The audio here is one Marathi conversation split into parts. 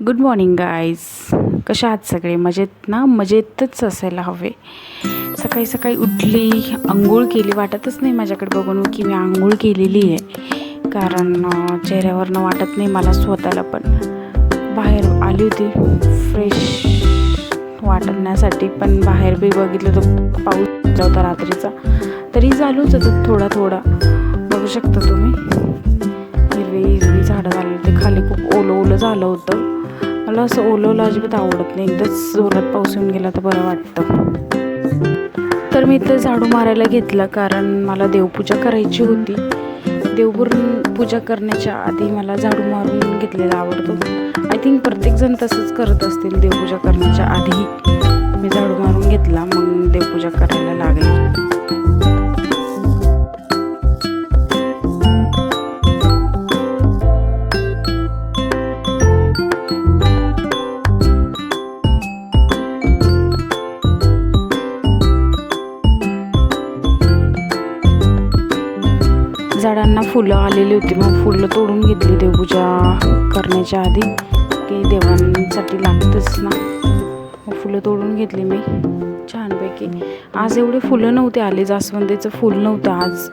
गुड मॉर्निंग गाईज कशा आहात सगळे? मजेत ना? मजेतच असायला हवे. सकाळी सकाळी उठली आंघोळ केली. वाटतच नाही माझ्याकडे बघून की मी आंघोळ केलेली आहे. कारण चेहऱ्यावरनं वाटत नाही मला स्वतःला पण. बाहेर आली होती. फ्रेश वाटण्यासाठी पण बाहेर बी बघितलं तर पाऊस होता रात्रीचा. तरी चालूच होतं थोडा थोडा. बघू शकता तुम्ही. हिरवी हिरवी झाडं झाली ते खाली खूप ओलं ओलं झालं होतं. मला असं ओलं अजिबात आवडत नाही. एकदाच जोरात पाऊस येऊन गेला तर बरं वाटतं. तर मी इथं झाडू मारायला घेतलं कारण मला देवपूजा करायची होती. देवपूर पूजा करण्याच्या आधी मला झाडू मारून घेतलेला आवडतो. आय थिंक प्रत्येकजण तसंच करत असतील देवपूजा करण्याच्या आधी. मी झाडू मारून घेतला मग देवपूजा करायला लागली. फुलं आलेली होती. मग फुलं तोडून घेतली देवपूजा करण्याच्या आधी. की देवांसाठी लागतंच ना. मग फुलं तोडून घेतली मी छानपैकी. आज एवढे फुलं नव्हते आले. जास्वंदीचं फुल नव्हतं आज.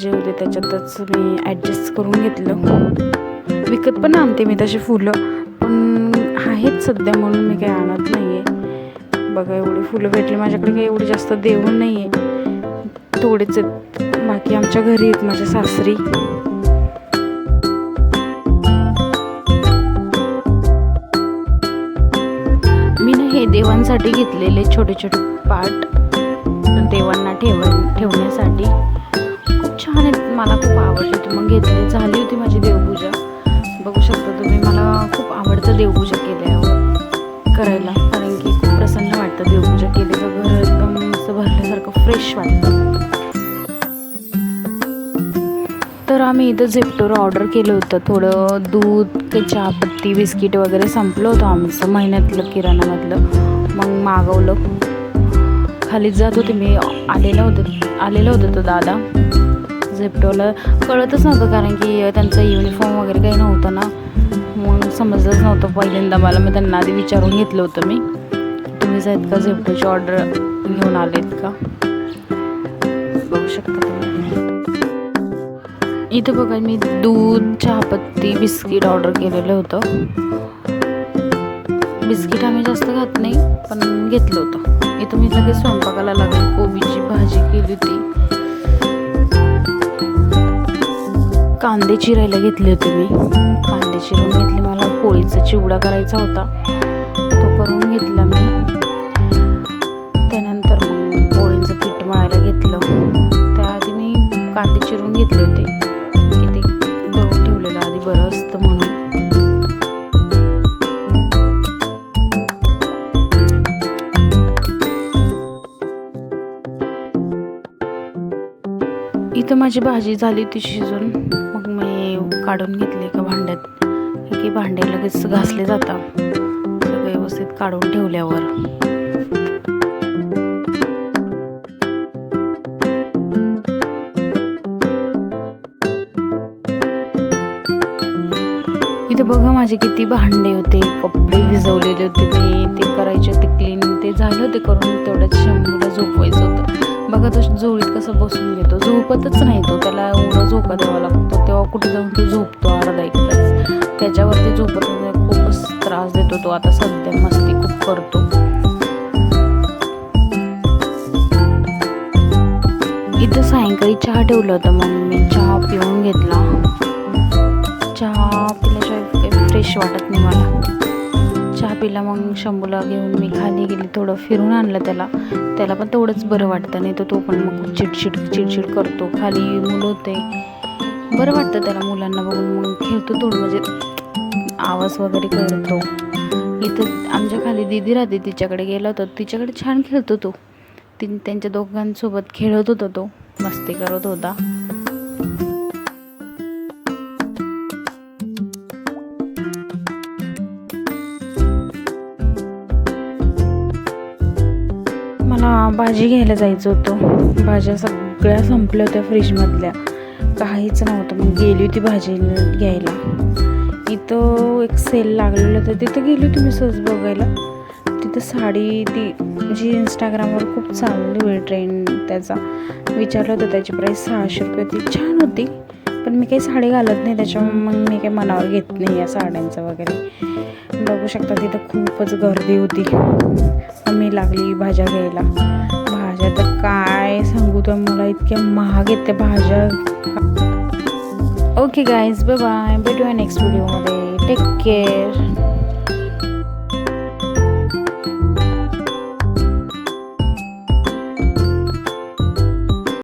जे होते त्याच्यातच मी ॲडजस्ट करून घेतलं. विकत पण आणते मी तशी फुलं. पण आहेत सध्या म्हणून मी काही आणत नाही आहे बघा एवढी फुलं भेटली. माझ्याकडे काही एवढी जास्त देऊन नाही आहे थोडेच आहेत बाकी आमच्या घरी आहेत माझ्या सासरी. मी ना हे देवांसाठी घेतलेले छोटे छोटे पाट देवांना ठेव ठेवण्यासाठी. खूप छान आहेत मला खूप आवडले मग घेतले. भरल्यासारखं तर आम्ही इथं झेप्टोर ऑर्डर केलं होतं. थोडं दूध ते चहापत्ती बिस्किट वगैरे संपलं होतं आमचं महिन्यातलं किराणामधलं. मग मागवलं. खाली जात होते मी. आलेलं होतं. आलेलं होतं तो दादा. झेप्टोला कळतच नव्हतं कारण की त्यांचं युनिफॉर्म वगैरे काही नव्हतं ना. मग समजलंच नव्हतं. पहिल्यांदा मला. मी त्यांना आधी विचारून घेतलं होतं मी. तुम्हीच आहेत का झेप्टोची ऑर्डर घेऊन आलेत का? शकता. इथं बघा मी दूध चहापत्ती बिस्किट ऑर्डर केलेलं होतं. बिस्किट आम्ही जास्त खात नाही पण घेतलं होतं. इथं मी लगेच स्वयंपाकाला लागले. कोबीची भाजी केली होती. कांदे चिरायला घेतले होते मी. कांदे चिरून घेतले. मला पोळीचा चिवडा करायचा होता. तो करून घेतला मी. घेतले होते. की ते गहू ठेवलेलं आधी बरं असतं म्हणून. इथं माझी भाजी झाली ती शिजून. मग मी काढून घेतली एका भांड्यात. की भांडे लगेच घासले जातात सगळे व्यवस्थित काढून ठेवल्यावर. इथे बघा माझे किती भांडे होते. कपडे भिजवलेले होते ते ते करायचे होते क्लीन ते झालं ते करून तेवढ्याच शंभूला झोपवायचं होतं. बघा तो झोळीत कसं बसून घेतो. झोपतच नाही तो. त्याला एवढं झोका द्यावा लागतो. तेव्हा कुठे जाऊन तो झोपतो अर्धा एक तास. त्याच्यावरती झोपत खूपच त्रास देतो तो. आता सध्या मस्ती खूप करतो. इथं सायंकाळी चहा ठेवलं होतं मग मी. चहा पिऊन घेतला. फ्रेश वाटत नाही मला. चहा पिला मग शंभूला घेऊन मी खाली गेली थोडं फिरून आणलं त्याला. त्याला पण तेवढंच बरं वाटतं नाही तर तो पण मग चिडचिड चिडचिड करतो. खाली मुलं होते. बरं वाटतं त्याला मुलांना बघून. मग खेळतो थोडं म्हणजे आवाज वगैरे करतो. इथं आमच्या खाली दिदी राहते तिच्याकडे गेला होता. तिच्याकडे छान खेळतो तो. ती त्यांच्या दोघांसोबत खेळत होता तो. मस्ती करत होता. भाजी घ्यायला जायचं होतं. भाज्या सगळ्या संपल्या होत्या फ्रीजमधल्या. काहीच नव्हतं. मग गेली होती भाजी घ्यायला. इथं एक सेल लागलेलं होतं. तिथं गेली होती मी सहज बघायला. तिथं साडी ती जी इंस्टाग्रामवर खूप चांगली आहे ट्रेंड त्याचा. विचारलं होतं त्याची प्राईस सहाशे रुपये होती. छान होती. पण मी काही साडी घालत नाही त्याच्यामुळे मग मी काही मनावर घेत नाही या साड्यांचं वगैरे. बघू शकता तिथं खूपच गर्दी होती. मी लागली भाज्या घ्यायला. भाज्या तर काय सांगू तर मला इतक्या महाग येते भाज्या. ओके गाईज बाय बाय भेटूया नेक्स्ट व्हिडिओमध्ये टेक केअर